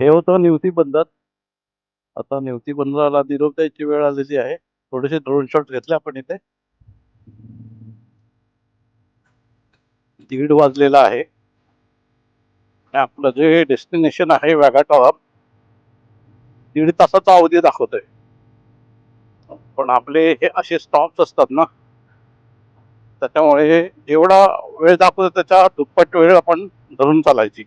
हे होतं निवती बंदर आता निवती बंदराला निरोप द्यायची वेळ आलेली आहे. थोडेसे ड्रोन शॉट घेतले आपण इथे. दीड वाजलेला आहे. आपलं जे डेस्टिनेशन आहे वॅगाटॉप दीड तासाचा अवधी दाखवतोय. पण आपले हे असे स्टॉप्स असतात ना त्याच्यामुळे जेवढा वेळ दाखवतो त्याच्या दुप्पट वेळ आपण धरून चालायची.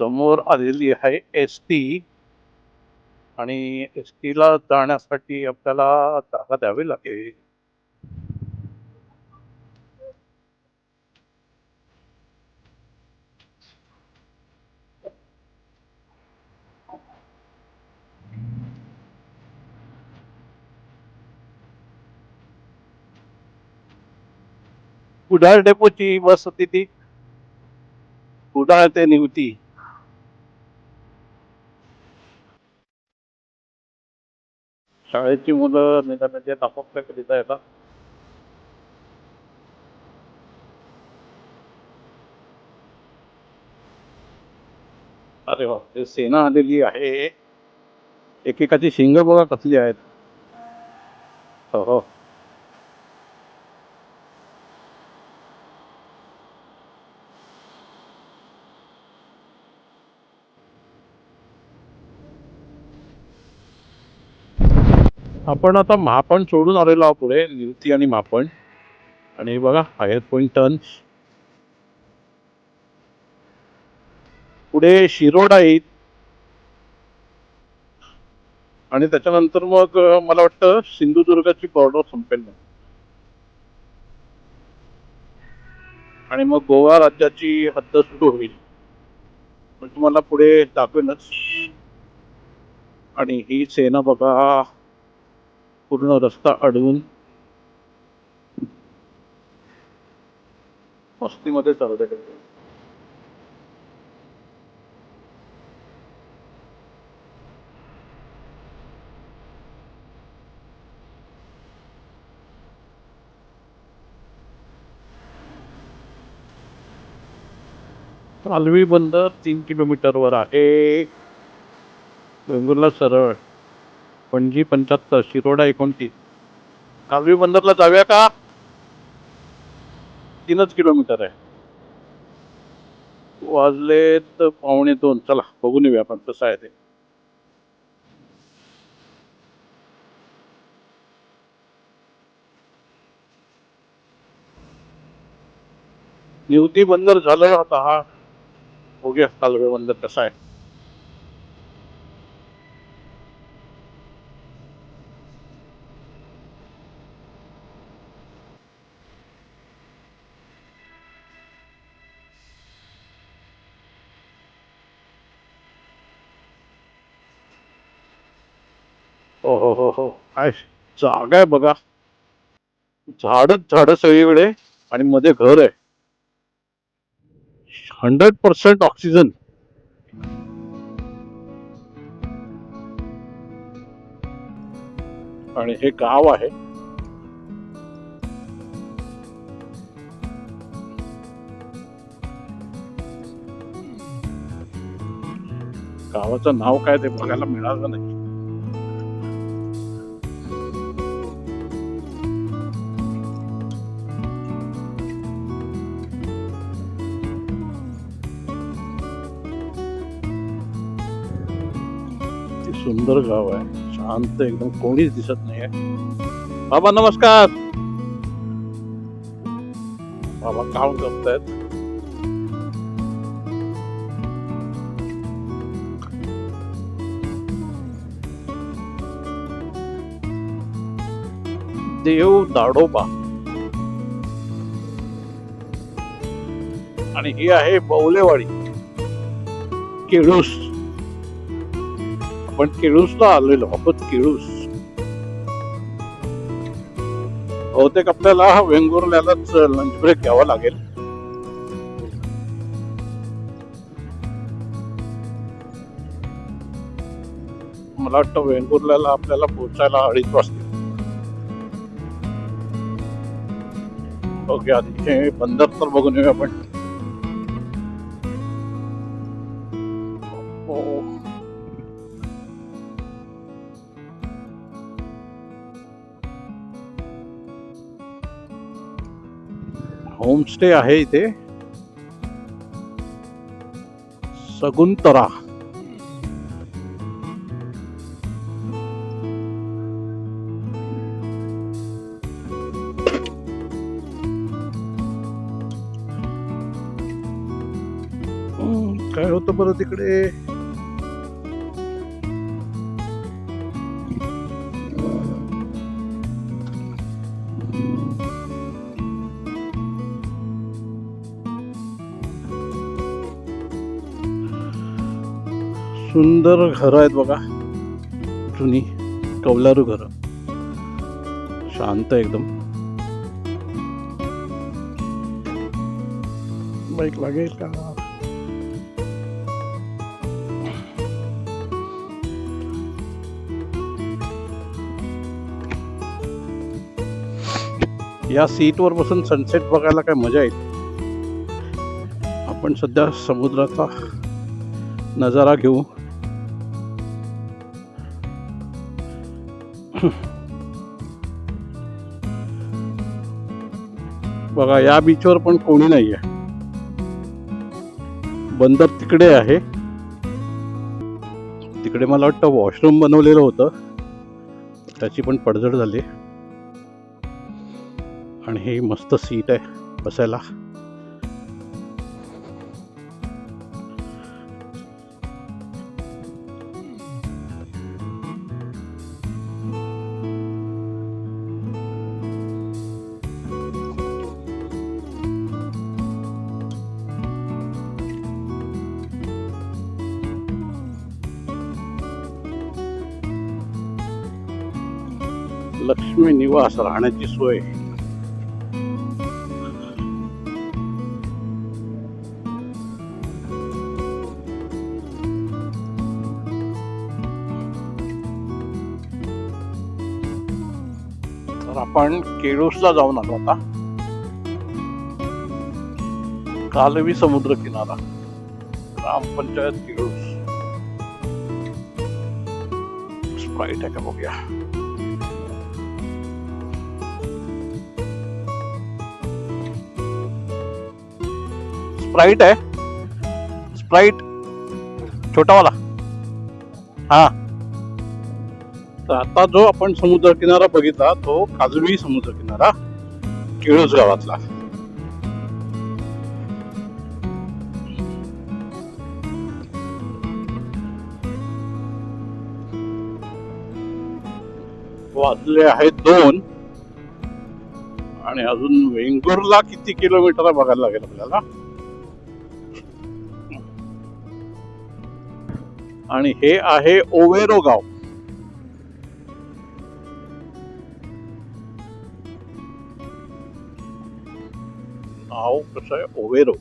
समोर आलेली आहे एस टी आणि एस ला जाण्यासाठी आपल्याला जागा द्यावी लागेल. कुडाळ डेपोची बस होती ती कुडाळ ते निवती. शाळेची मुलं निघाल्याचे म्हणजे आपापल्या करीता येतात अरे वा ते सेना आलेली आहे. एकेकाची शिंग बघा कसली आहेत. हो हो. आपण आता मापन सोडून आलेलो आहोत पुढे. निवती आणि मापण आणि बघा हायर पॉईंट टर्न पुढे शिरोडा येईल. आणि त्याच्यानंतर मग मला वाटतं सिंधुदुर्गाची बॉर्डर संपेल आणि मग गोवा राज्याची हद्द सुरू होईल. मग तुम्हाला पुढे दाखवेनच आणि ही सेना बघा. पूर्ण रस्ता अडवून मस्तीमध्ये चालत आहे. पालवी बंदर तीन किलोमीटरवर आहे. वेंगुर्ला सरळ. पणजी पंच्याहत्तर शिरोडा एकोणतीस. कालवी बंदरला जाऊया का? तीनच किलोमीटर आहे. वाजले तर पावणे दोन. चला बघून येऊया आपण कसं आहे ते. निवती बंदर झालं आता हा. बघूया कालवे बंदर कसा आहे. काय जागा आहे बघा. झाडच झाड सगळीकडे आणि मध्ये घर आहे. हंड्रेड पर्सेंट ऑक्सिजन आणि हे गाव आहे. गावाचं नाव काय ते बघायला मिळालं नाही. सुंदर गाव आहे. शांत एकदम कोणीच दिसत नाहीये. बाबा नमस्कार. बाबा काम जपतायत देव दाडोबा. आणि ही आहे बौलेवाडी केळूस. आपण केळूसला आलेलो आपण केळूस. बहुतेक आपल्याला वेंगुर्ल्यालाच लंच ब्रेक घ्यावा लागेल. मला वाटतं वेंगुर्ल्याला आपल्याला पोहोचायला अडीच वाजतील. ओके आधीचे बंदर तर बघून येऊया आपण. होमस्टे आहे इथे. सगुंतरा. काय होतं बरं तिकडे? सुंदर घर आहेत बघा. जुनी कौलारू घर. शांत एकदम. बाईक लागेल का? या सीटवर बसून सनसेट बघायला काय मजा येईल. आपण सध्या समुद्राचा नजारा घेऊ. बघा या बीचवर पण कोणी नाही आहे बंदर तिकडे आहे. तिकडे मला वाटतं वॉशरूम बनवलेलं होतं. त्याची पण पडझड झाली. आणि ही मस्त सीट आहे बसायला. लक्ष्मी निवास राहण्याची सोय. तर आपण केळूसला जाऊन आलो आता. कालवी समुद्र किनारा. ग्रामपंचायत केळूस. स्प्राईट आहे का बघूया. स्प्राईट आहे. स्प्राईट छोटावाला. हा. तर आता जो आपण समुद्र किनारा बघितला तो काजवी समुद्र किनारा केळूस गावातला. वाजले आहेत दोन. आणि अजून वेंगुर्ला किती किलोमीटर बघायला लागेल आपल्याला. आणि हे आहे ओवेरो गाव. नाव कसं आहे? ओवेरो.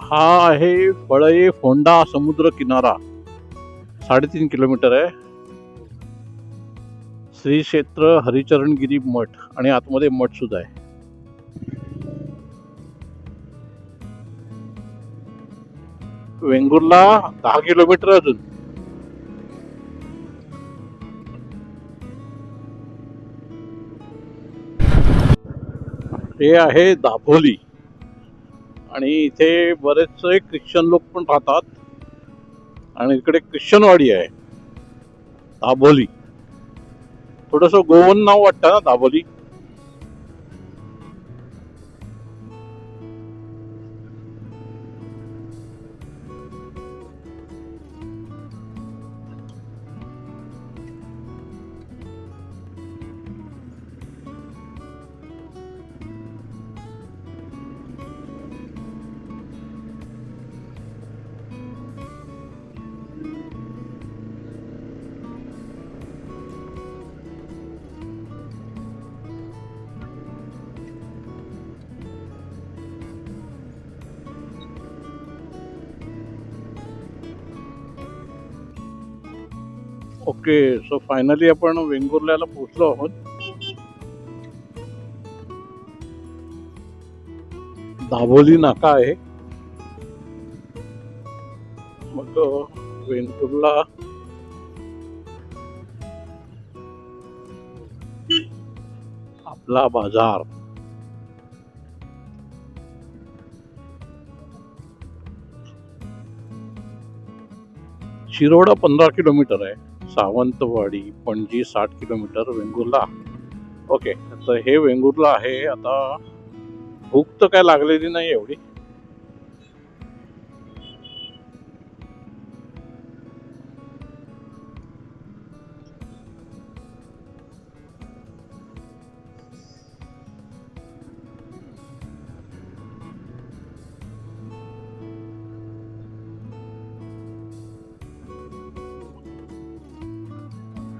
हा आहे फळई फोंडा समुद्र किनारा. साडेतीन किलोमीटर आहे. श्री क्षेत्र हरिचरणगिरी मठ आणि आतमध्ये मठ सुद्धा आहे. वेंगुर्ला दहा किलोमीटर अजून. हे आहे दाभोली. आणि इथे बरेचसे ख्रिश्चन लोक पण राहतात. आणि इकडे ख्रिश्चनवाडी आहे. दाभोली. थोडस गोवन नाव वाटतं ना दाबोली? ओके सो फायनली आपण वेंगुर्ल्याला पोहोचलो आहोत. दाभोली नाका आहे. मग वेंगुर्ला. आपला बाजार. शिरोडा पंधरा किलोमीटर आहे. सावंतवाडी पणजी साठ किलोमीटर वेंगुर्ला. ओके तर हे वेंगुर्ला आहे. आता भूक तर काय लागलेली नाही एवढी.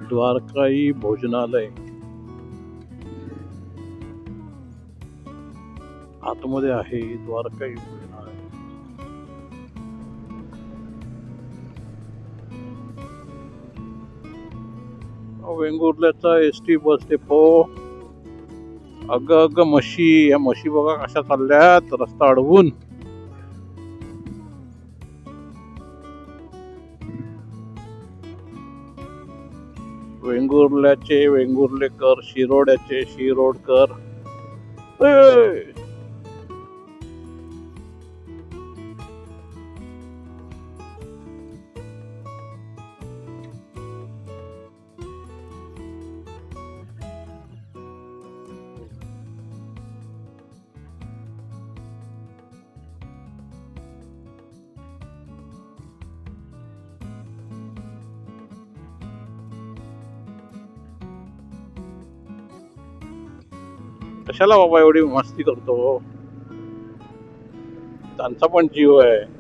द्वारकाई भोजनालय. आतमध्ये आहे द्वारकाई भोजनालय. वेंगुर्ल्याचा एस टी बस डेपो. अग अग म्हशी. या म्हशी बघा कशा चालल्यात. रस्ता अडवून. वेंगुर्ल्याचे वेंगुर्लेकर शिरोड्याचे शिरोडकर. कशाला बाबा एवढी मस्ती करतो? त्यांचा पण जीव आहे.